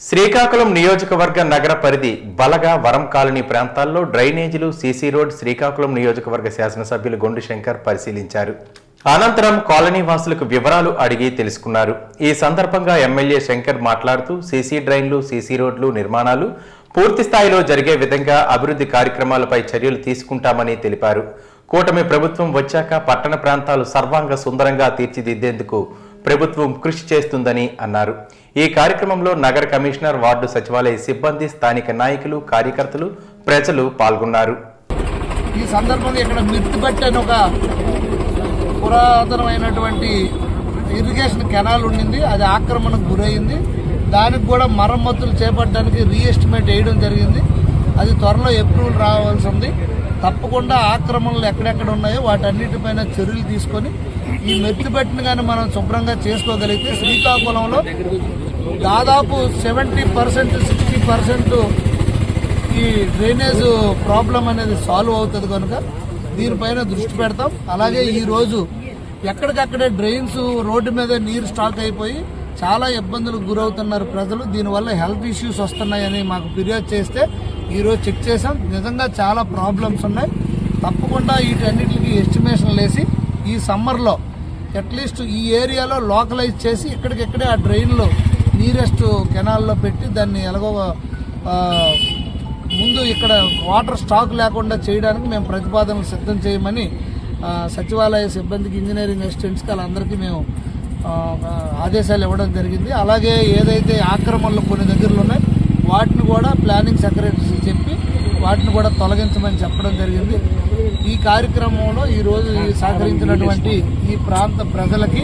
శ్రీకాకుళం నియోజకవర్గ నగర పరిధి బలగా వరం కాలనీ ప్రాంతాల్లో డ్రైనేజీలు సీసీ రోడ్ శ్రీకాకుళం నియోజకవర్గ శాసనసభ్యులు గొండు శంకర్ పరిశీలించారు. అనంతరం కాలనీ వాసులకు వివరాలు అడిగి తెలుసుకున్నారు. ఈ సందర్భంగా ఎమ్మెల్యే శంకర్ మాట్లాడుతూ సీసీ డ్రైన్లు సీసీ రోడ్లు నిర్మాణాలు పూర్తి స్థాయిలో జరిగే విధంగా అభివృద్ధి కార్యక్రమాలపై చర్యలు తీసుకుంటామని తెలిపారు. కూటమి ప్రభుత్వం వచ్చాక పట్టణ ప్రాంతాలు సర్వాంగ సుందరంగా తీర్చిదిద్దేందుకు ప్రభుత్వం కృషి చేస్తుందని అన్నారు. ఈ కార్యక్రమంలో నగర కమిషనర్ వార్డు సచివాలయ సిబ్బంది స్థానిక నాయకులు కార్యకర్తలు ప్రజలు పాల్గొన్నారు. ఈ సందర్భంగా ఇక్కడ మిర్తిపట్టి అని ఒక పురాతనమైనటువంటి ఇరిగేషన్ కెనాల్ ఉండింది. అది ఆక్రమణకు గురైంది. దానికి కూడా మరమ్మతులు చేపట్టడానికి రీఎస్టిమేట్ వేయడం జరిగింది. అది త్వరలో అప్రూవల్ రావాల్సి ఉంది. తప్పకుండా ఆక్రమణలు ఎక్కడెక్కడ ఉన్నాయో వాటన్నిటిపైన చర్యలు తీసుకొని ఈ మెత్తిపెట్టిన కానీ మనం శుభ్రంగా చేసుకోగలిగితే శ్రీకాకుళంలో దాదాపు సెవెంటీ పర్సెంట్ సిక్స్టీ పర్సెంట్ ఈ డ్రైనేజ్ ప్రాబ్లం అనేది సాల్వ్ అవుతుంది కనుక దీనిపైన దృష్టి పెడతాం. అలాగే ఈ రోజు ఎక్కడికక్కడే డ్రైన్స్ రోడ్డు మీద నీరు స్టాక్ అయిపోయి చాలా ఇబ్బందులకు గురవుతున్నారు ప్రజలు. దీనివల్ల హెల్త్ ఇష్యూస్ వస్తున్నాయని మాకు ఫిర్యాదు చేస్తే ఈరోజు చెక్ చేసాం నిజంగా చాలా ప్రాబ్లమ్స్ ఉన్నాయి. తప్పకుండా వీటన్నిటికి ఎస్టిమేషన్ వేసి ఈ సమ్మర్లో అట్లీస్ట్ ఈ ఏరియాలో లోకలైజ్ చేసి ఇక్కడికిక్కడే ఆ డ్రైన్లు నీరెస్ట్ కెనాల్లో పెట్టి దాన్ని ఎలాగో ముందు ఇక్కడ వాటర్ స్టాక్ లేకుండా చేయడానికి మేము ప్రతిపాదనలు సిద్ధం చేయమని సచివాలయ సిబ్బందికి ఇంజనీరింగ్ అసిస్టెంట్స్కి వాళ్ళందరికీ మేము ఆదేశాలు ఇవ్వడం జరిగింది. అలాగే ఏదైతే ఆక్రమణలు కొన్ని దగ్గరలో ఉన్నాయి వాటిని కూడా ప్లానింగ్ సెక్రటరీ చెప్పి వాటిని కూడా తొలగించమని చెప్పడం జరిగింది. ఈ కార్యక్రమంలో ఈరోజు సహకరించినటువంటి ఈ ప్రాంత ప్రజలకి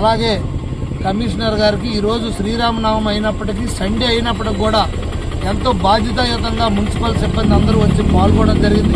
అలాగే కమిషనర్ గారికి ఈరోజు శ్రీరామనవమి అయినప్పటికీ సండే అయినప్పటికి కూడా ఎంతో బాధ్యతాయుతంగా మున్సిపల్ సిబ్బంది అందరూ వచ్చి పాల్గొనడం జరిగింది.